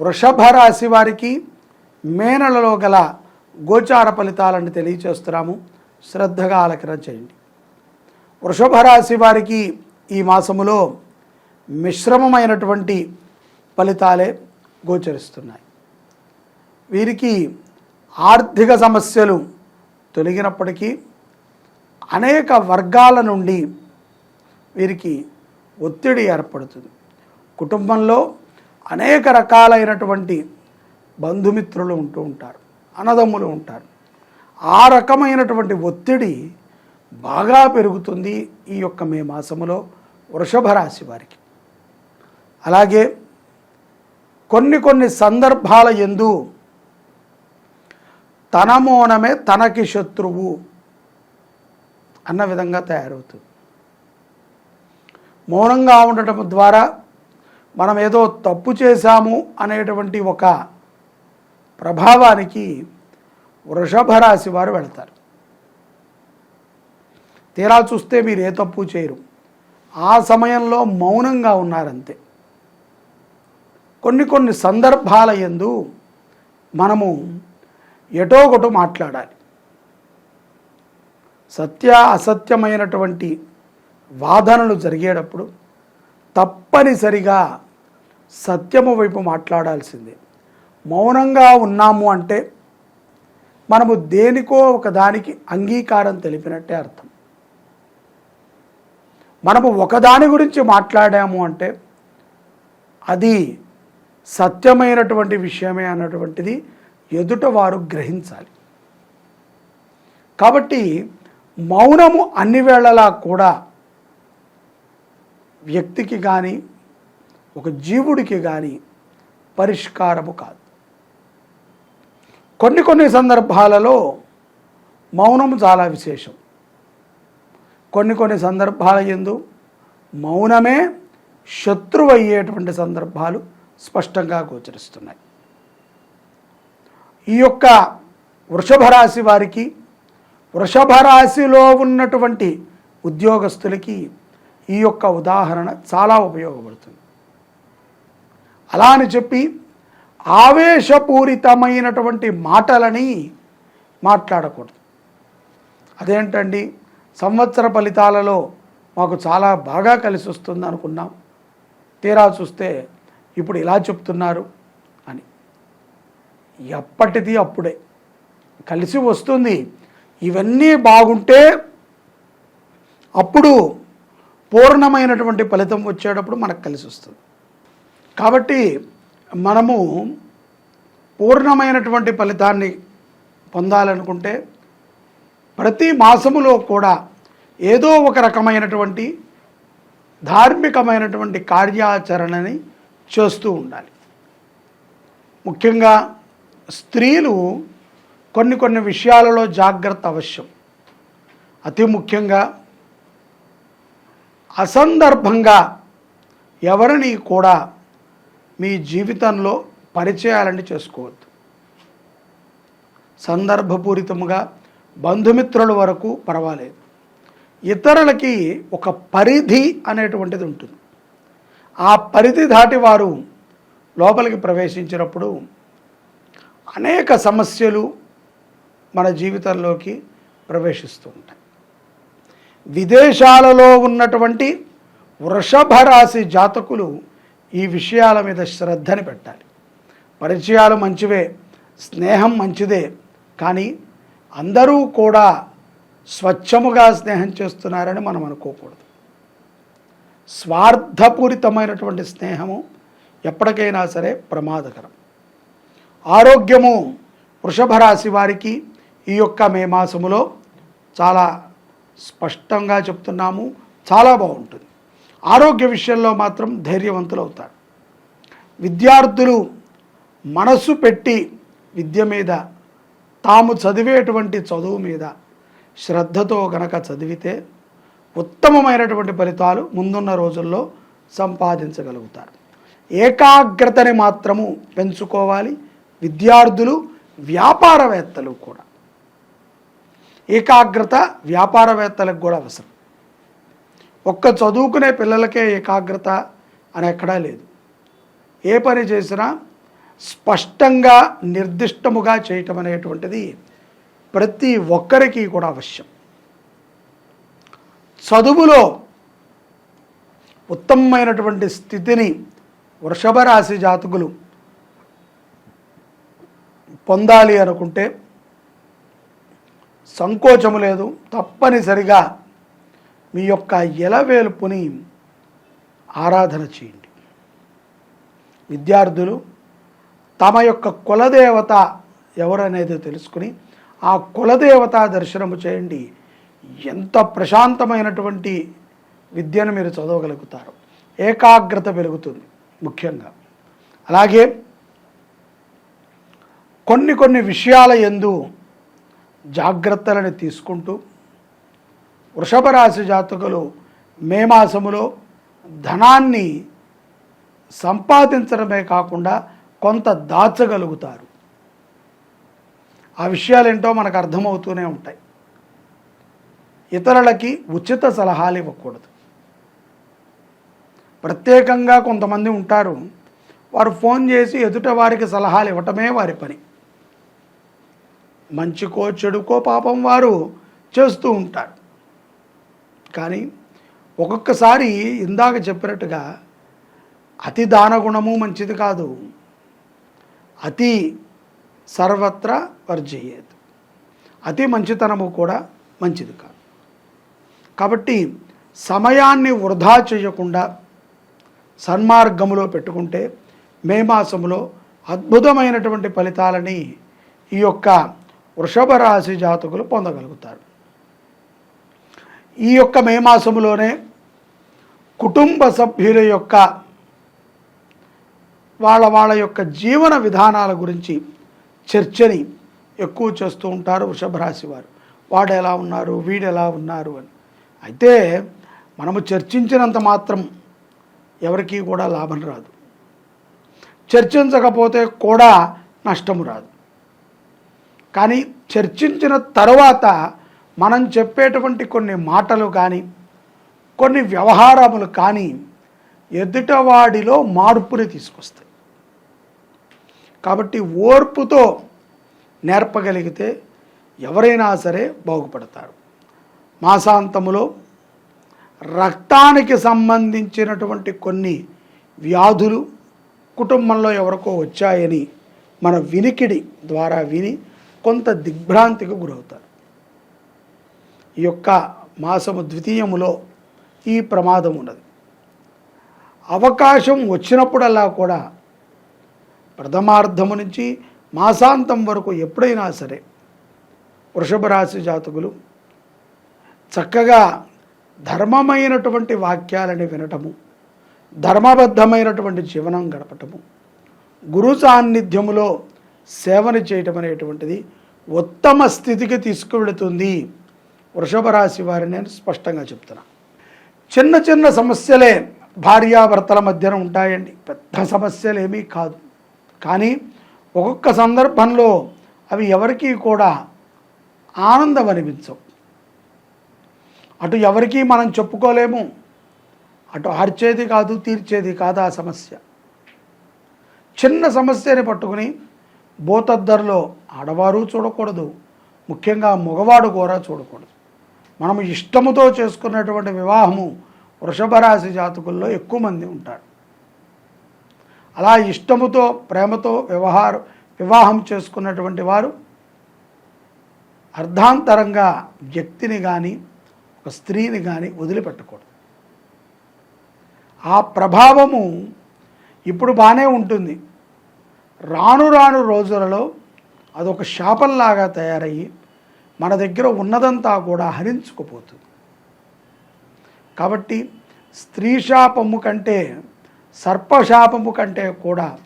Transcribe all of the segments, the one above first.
వృషభ రాశి వారికి మే నెలలో గల గోచార ఫలితాలను తెలియచేస్తున్నాము. శ్రద్ధగా ఆలకన చేయండి. వృషభ రాశి వారికి ఈ మాసములో మిశ్రమమైనటువంటి ఫలితాలే గోచరిస్తున్నాయి. వీరికి ఆర్థిక సమస్యలు తొలగినప్పటికీ అనేక వర్గాల నుండి వీరికి ఒత్తిడి ఏర్పడుతుంది. కుటుంబంలో అనేక రకాలైనటువంటి బంధుమిత్రులు ఉంటూ ఉంటారు అన్నదమ్ములు ఉంటారు. ఆ రకమైనటువంటి ఒత్తిడి బాగా పెరుగుతుంది ఈ యొక్క మే మాసములో వృషభ రాశి వారికి. అలాగే కొన్ని కొన్ని సందర్భాల ఎందు తన మౌనమే తనకి శత్రువు అన్న విధంగా తయారవుతుంది. మౌనంగా ఉండటం ద్వారా మనం ఏదో తప్పు చేశాము అనేటువంటి ఒక ప్రభావానికి వృషభ రాశి వారు వెళతారు. తీరా చూస్తే మీరు ఏ తప్పు చేయరు. ఆ సమయంలో మౌనంగా ఉన్నారంతే. కొన్ని కొన్ని సందర్భాల ఎందు మనము ఎటో ఒకటో మాట్లాడాలి. సత్య అసత్యమైనటువంటి వాదనలు జరిగేటప్పుడు తప్పనిసరిగా సత్యము వైపు మాట్లాడాల్సిందే. మౌనంగా ఉన్నాము అంటే మనము దేనికో ఒకదానికి అంగీకారం తెలిపినట్టే అర్థం. మనము ఒకదాని గురించి మాట్లాడాము అంటే అది సత్యమైనటువంటి విషయమే అన్నటువంటిది ఎదుట వారు గ్రహించాలి. కాబట్టి మౌనము అన్ని వేళలా కూడా వ్యక్తికి కానీ ఒక జీవుడికి కానీ పరిష్కారము కాదు. కొన్ని కొన్ని సందర్భాలలో మౌనము చాలా విశేషం. కొన్ని కొన్ని సందర్భాల ఎందు మౌనమే శత్రువు అయ్యేటువంటి సందర్భాలు స్పష్టంగా గోచరిస్తున్నాయి. ఈ యొక్క వృషభ రాశి వారికి వృషభ రాశిలో ఉన్నటువంటి ఉద్యోగస్తులకి ఈ యొక్క ఉదాహరణ చాలా ఉపయోగపడుతుంది. అలా అని చెప్పి ఆవేశపూరితమైనటువంటి మాటలని మాట్లాడకూడదు. అదేంటండి? సంవత్సర ఫలితాలలో మాకు చాలా బాగా కలిసి వస్తుంది అనుకున్నాం. తీరా చూస్తే ఇప్పుడు ఇలా చెప్తున్నారు అని. ఎప్పటిది అప్పుడే. కలిసి వస్తుంది. ఇవన్నీ బాగుంటే అప్పుడు పూర్ణమైనటువంటి ఫలితం వచ్చేటప్పుడు మనకు కలిసి వస్తుంది. కాబట్టి మనము పూర్ణమైనటువంటి ఫలితాన్ని పొందాలనుకుంటే ప్రతి మాసములో కూడా ఏదో ఒక రకమైనటువంటి ధార్మికమైనటువంటి కార్యాచరణని చేస్తూ ఉండాలి. ముఖ్యంగా స్త్రీలు కొన్ని కొన్ని విషయాలలో జాగ్రత్త అవశ్యం. అతి ముఖ్యంగా అసందర్భంగా ఎవరిని కూడా మీ జీవితంలో పరిచయాలని చేసుకోవద్దు. సందర్భపూరితముగా బంధుమిత్రుల వరకు పర్వాలేదు. ఇతరులకి ఒక పరిధి అనేటువంటిది ఉంటుంది. ఆ పరిధి దాటి వారు లోపలికి ప్రవేశించినప్పుడు అనేక సమస్యలు మన జీవితంలోకి ప్రవేశిస్తూ ఉంటాయి. విదేశాలలో ఉన్నటువంటి వృషభ రాశి జాతకులు ఈ విషయాల మీద శ్రద్ధని పెట్టాలి. పరిచయాలు మంచివే స్నేహం మంచిదే కానీ అందరూ కూడా స్వచ్ఛముగా స్నేహం చేస్తున్నారని మనం అనుకోకూడదు. స్వార్థపూరితమైనటువంటి స్నేహము ఎప్పటికైనా సరే ప్రమాదకరం. ఆరోగ్యము వృషభ రాశి వారికి ఈ యొక్క మే మాసములో చాలా స్పష్టంగా చెప్తున్నాము. చాలా బాగుంటుంది. ఆరోగ్య విషయంలో మాత్రం ధైర్యవంతులు అవుతారు విద్యార్థులు మనసు పెట్టి విద్య మీద తాము చదివేటువంటి చదువు మీద శ్రద్ధతో గనక చదివితే ఉత్తమమైనటువంటి ఫలితాలు ముందున్న రోజుల్లో సంపాదించగలుగుతారు. ఏకాగ్రతని మాత్రము పెంచుకోవాలి. విద్యార్థులు వ్యాపారవేత్తలు కూడా. ఏకాగ్రత వ్యాపారవేత్తలకు కూడా అవసరం. ఒక్క చదువుకునే పిల్లలకే ఏకాగ్రత అని ఎక్కడా లేదు. ఏ పని చేసినా స్పష్టంగా నిర్దిష్టముగా చేయటం అనేటువంటిది ప్రతి ఒక్కరికి కూడా అవశ్యం. చదువులో ఉత్తమమైనటువంటి స్థితిని వృషభ రాశి జాతకులు పొందాలి అనుకుంటే సంకోచము లేదు. తప్పనిసరిగా మీ యొక్క ఎలవేల్పుని ఆరాధన చేయండి. విద్యార్థులు తమ యొక్క కులదేవత ఎవరనేది తెలుసుకుని ఆ కులదేవత దర్శనము చేయండి. ఎంత ప్రశాంతమైనటువంటి విద్యను మీరు చదవగలుగుతారు. ఏకాగ్రత పెరుగుతుంది ముఖ్యంగా. అలాగే కొన్ని కొన్ని విషయాల ఎందు జాగ్రత్తలను తీసుకుంటూ వృషభ రాశి జాతకులు మే మాసములో ధనాన్ని సంపాదించడమే కాకుండా కొంత దాచగలుగుతారు. ఆ విషయాలేంటో మనకు అర్థమవుతూనే ఉంటాయి. ఇతరులకి ఉచిత సలహాలు ఇవ్వకూడదు. ప్రత్యేకంగా కొంతమంది ఉంటారు. వారు ఫోన్ చేసి ఎదుట వారికి సలహాలు ఇవ్వటమే వారి పని. మంచికో చెడుకో పాపం వారు చేస్తూ ఉంటారు. కానీ ఒక్కొక్కసారి ఇందాక చెప్పినట్టుగా అతి దానగుణము మంచిది కాదు. అతి సర్వత్రా వర్జయ్యేది అతి మంచితనము కూడా మంచిది కాదు. కాబట్టి సమయాన్ని వృధా చేయకుండా సన్మార్గములో పెట్టుకుంటే మే మాసంలో అద్భుతమైనటువంటి ఫలితాలని ఈ యొక్క వృషభ రాశి జాతకులు పొందగలుగుతారు. ఈ యొక్క మే మాసంలోనే కుటుంబ సభ్యుల యొక్క వాళ్ళ వాళ్ళ యొక్క జీవన విధానాల గురించి చర్చని ఎక్కువ చేస్తూ ఉంటారు వృషభ రాశి వారు. వాడు ఎలా ఉన్నారు? వీడు ఎలా ఉన్నారు అని. అయితే మనము చర్చించినంత మాత్రం ఎవరికీ కూడా లాభం రాదు. చర్చించకపోతే కూడా నష్టము రాదు. కానీ చర్చించిన తర్వాత మనం చెప్పేటువంటి కొన్ని మాటలు కానీ కొన్ని వ్యవహారములు కానీ ఎదుటవాడిలో మార్పుని తీసుకొస్తాయి. కాబట్టి ఓర్పుతో నేర్పగలిగితే ఎవరైనా సరే బాగుపడతారు. మాసాంతములో రక్తానికి సంబంధించినటువంటి కొన్ని వ్యాధులు కుటుంబంలో ఎవరికో వచ్చాయని మన వినికిడి ద్వారా విని కొంత దిగ్భ్రాంతికి గురవుతారు. ఈ యొక్క మాసము ద్వితీయములో ఈ ప్రమాదం ఉన్నది అవకాశం వచ్చినప్పుడల్లా కూడా ప్రథమార్థము నుంచి మాసాంతం వరకు ఎప్పుడైనా సరే వృషభ రాశి జాతకులు చక్కగా ధర్మమైనటువంటి వాక్యాలని వినటము ధర్మబద్ధమైనటువంటి జీవనం గడపటము గురు సాన్నిధ్యములో సేవను చేయటం అనేటువంటిది ఉత్తమ స్థితికి తీసుకువెళుతుంది. వృషభ రాశి వారిని నేను స్పష్టంగా చెప్తున్నా. చిన్న చిన్న సమస్యలే భార్యాభర్తల మధ్యన ఉంటాయండి. పెద్ద సమస్యలు ఏమీ కాదు. కానీ ఒక్కొక్క సందర్భంలో అవి ఎవరికీ కూడా ఆనందం అనిపించవు. అటు ఎవరికీ మనం చెప్పుకోలేము. అటు ఆర్చేది కాదు తీర్చేది కాదు ఆ సమస్య. చిన్న సమస్యని పట్టుకుని బోతద్దరిలో ఆడవారు చూడకూడదు. ముఖ్యంగా మగవాడు కూడా చూడకూడదు. మనము ఇష్టముతో చేసుకున్నటువంటి వివాహము వృషభ రాశి జాతకుల్లో ఎక్కువ మంది ఉంటారు. అలా ఇష్టముతో ప్రేమతో వ్యవహార వివాహం చేసుకున్నటువంటి వారు అర్ధాంతరంగా వ్యక్తిని కానీ ఒక స్త్రీని కానీ వదిలిపెట్టకూడదు. ఆ ప్రభావము ఇప్పుడు బాగానే ఉంటుంది. రాను రాను రోజులలో అదొక శాపంలాగా తయారయ్యి మన దగ్గర ఉన్నదంతా కూడా హరించుకుపోతుంది. కాబట్టి స్త్రీ శాపము కంటే సర్పశాపము కంటే కూడా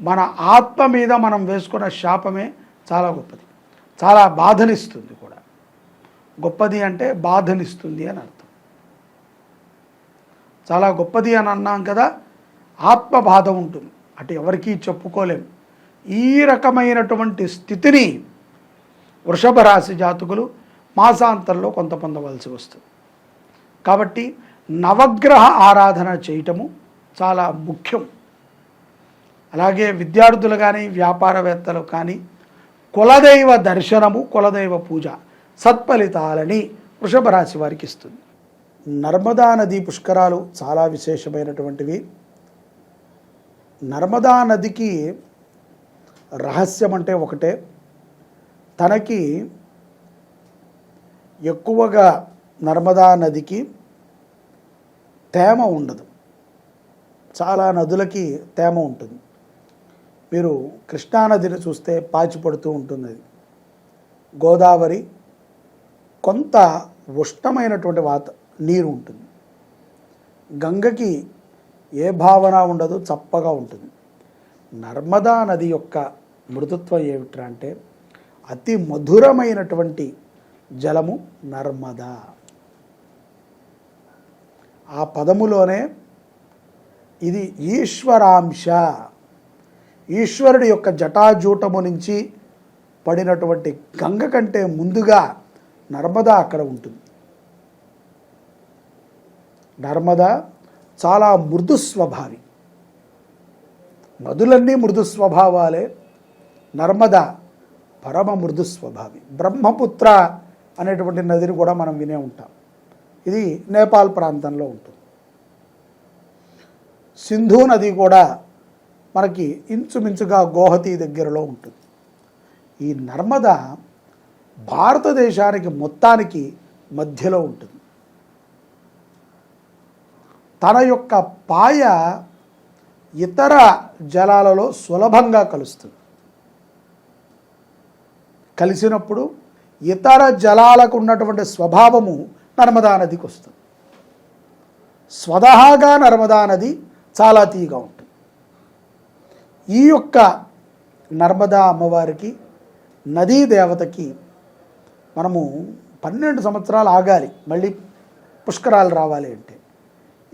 మన ఆత్మ మీద మనం వేసుకున్న శాపమే చాలా గొప్పది. చాలా బాధనిస్తుంది కూడా. గొప్పది అంటే బాధనిస్తుంది అని అర్థం. చాలా గొప్పది అని అన్నాం కదా ఆత్మ బాధ ఉంటుంది. అటు ఎవరికీ చెప్పుకోలేం. ఈ రకమైనటువంటి స్థితిని వృషభ రాశి జాతకులు మాసాంతంలో కొంత పొందవలసి వస్తుంది. కాబట్టి నవగ్రహ ఆరాధన చేయటము చాలా ముఖ్యం. అలాగే విద్యార్థులు కానీ వ్యాపారవేత్తలు కానీ కులదైవ దర్శనము కులదైవ పూజ సత్ఫలితాలని వృషభ రాశి వారికి ఇస్తుంది. నర్మదా నది పుష్కరాలు చాలా విశేషమైనటువంటివి. నర్మదా నదికి రహస్యం అంటే ఒకటే. తనకి ఎక్కువగా నర్మదా నదికి తేమ ఉండదు. చాలా నదులకి తేమ ఉంటుంది. మీరు కృష్ణానదిని చూస్తే పాచి పడుతూ ఉంటుంది అది. గోదావరి కొంత ఉష్ణమైనటువంటి వాత నీరు ఉంటుంది. గంగకి ఏ భావన ఉండదు చప్పగా ఉంటుంది. నర్మదా నది యొక్క మృదుత్వం ఏమిట్రా అంటే అతి మధురమైనటువంటి జలము నర్మదా. ఆ పదములోనే ఇది ఈశ్వరాంశ. ఈశ్వరుడి యొక్క జటాజూటము నుంచి పడినటువంటి గంగ కంటే ముందుగా నర్మదా అక్కడ ఉంటుంది. నర్మదా చాలా మృదు స్వభావి. నదులన్నీ మృదు స్వభావాలే. నర్మద పరమ మృదు స్వభావి. బ్రహ్మపుత్ర అనేటువంటి నదిని కూడా మనం వినే ఉంటాం. ఇది నేపాల్ ప్రాంతంలో ఉంటుంది. సింధు నది కూడా మనకి ఇంచుమించుగా గోహతి దగ్గరలో ఉంటుంది. ఈ నర్మద భారతదేశానికి మొత్తానికి మధ్యలో ఉంటుంది. తన యొక్క పాయ ఇతర జలాలలో సులభంగా కలుస్తుంది. కలిసినప్పుడు ఇతర జలాలకు ఉన్నటువంటి స్వభావము నర్మదా నదికి వస్తుంది. స్వతహాగా నర్మదా నది చాలా తీగా ఉంటుంది. ఈ యొక్క నర్మదా అమ్మవారికి నదీ దేవతకి మనము పన్నెండు సంవత్సరాలు ఆగాలి. మళ్ళీ పుష్కరాలు రావాలి అంటే.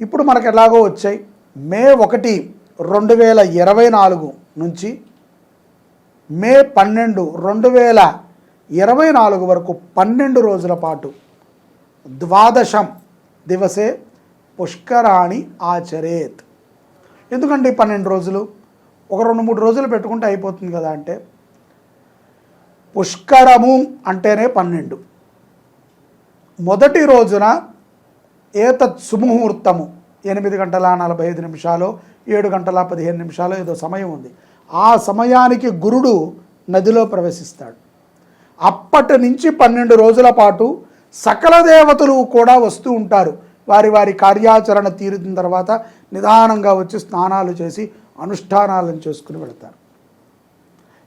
ఇప్పుడు మనకు ఎలాగో వచ్చాయి. మే ఒకటి రెండు వేల ఇరవై నాలుగు నుంచి మే పన్నెండు రెండు వేల ఇరవై నాలుగు వరకు పన్నెండు రోజుల పాటు ద్వాదశం దివసే పుష్కరాణి ఆచరేత్. ఎందుకంటే ఈ పన్నెండు రోజులు? ఒక రెండు మూడు రోజులు పెట్టుకుంటే అయిపోతుంది కదా అంటే పుష్కరము అంటేనే పన్నెండు. మొదటి రోజున ఏతత్ సుముహూర్తము. ఎనిమిది గంటల నలభై ఐదు నిమిషాలు ఏడు గంటల పదిహేను నిమిషాలు ఏదో సమయం ఉంది. ఆ సమయానికి గురుడు నదిలో ప్రవేశిస్తాడు. అప్పటి నుంచి పన్నెండు రోజుల పాటు సకల దేవతలు కూడా వస్తూ ఉంటారు. వారి వారి కార్యాచరణ తీరిన తర్వాత నిదానంగా వచ్చి స్నానాలు చేసి అనుష్ఠానాలను చేసుకుని వెళతారు.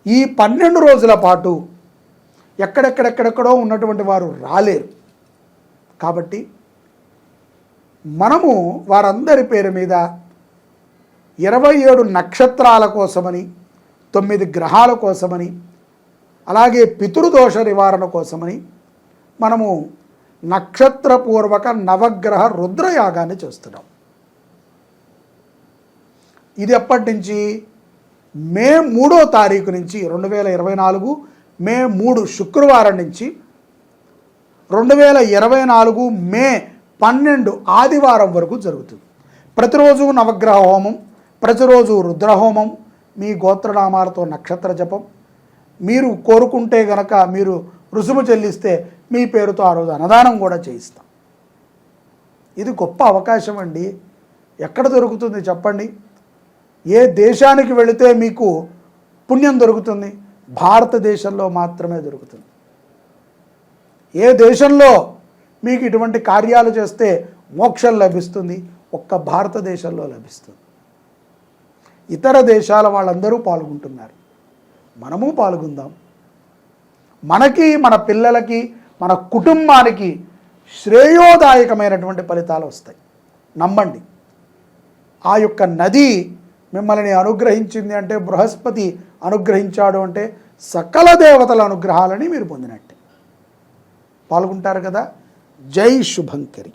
ఈ పన్నెండు రోజుల పాటు ఎక్కడెక్కడెక్కడెక్కడో ఉన్నటువంటి వారు రాలేరు. కాబట్టి మనము వారందరి పేరు మీద ఇరవై ఏడు నక్షత్రాల కోసమని తొమ్మిది గ్రహాల కోసమని అలాగే పితృదోష నివారణ కోసమని మనము నక్షత్రపూర్వక నవగ్రహ రుద్రయాగాన్ని చేస్తున్నాం. ఇది ఎప్పటి నుంచి? మే మూడో తారీఖు నుంచి రెండు వేల ఇరవై నాలుగు మే మూడు శుక్రవారం నుంచి రెండు వేల ఇరవై నాలుగు మే పన్నెండు ఆదివారం వరకు జరుగుతుంది. ప్రతిరోజు నవగ్రహ హోమం ప్రతిరోజు రుద్రహోమం మీ గోత్రనామాలతో నక్షత్ర జపం. మీరు కోరుకుంటే గనక మీరు రుసుము చెల్లిస్తే మీ పేరుతో ఆ రోజు అన్నదానం కూడా చేయిస్తాం. ఇది గొప్ప అవకాశం అండి. ఎక్కడ దొరుకుతుంది చెప్పండి? ఏ దేశానికి వెళితే మీకు పుణ్యం దొరుకుతుంది? భారతదేశంలో మాత్రమే దొరుకుతుంది. ఏ దేశంలో మీకు ఇటువంటి కార్యాలు చేస్తే మోక్షం లభిస్తుంది. ఒక్క భారతదేశంలో లభిస్తుంది. ఇతర దేశాల వాళ్ళందరూ పాల్గొంటున్నారు. మనము పాల్గొందాం. మనకి మన పిల్లలకి మన కుటుంబానికి శ్రేయోదాయకమైనటువంటి ఫలితాలు వస్తాయి. నమ్మండి. ఆ యొక్క నది మిమ్మల్ని అనుగ్రహించింది అంటే బృహస్పతి అనుగ్రహించాడు అంటే సకల దేవతల అనుగ్రహాలని మీరు పొందినట్టే. పాల్గొంటారు కదా? जय शुभंकरी।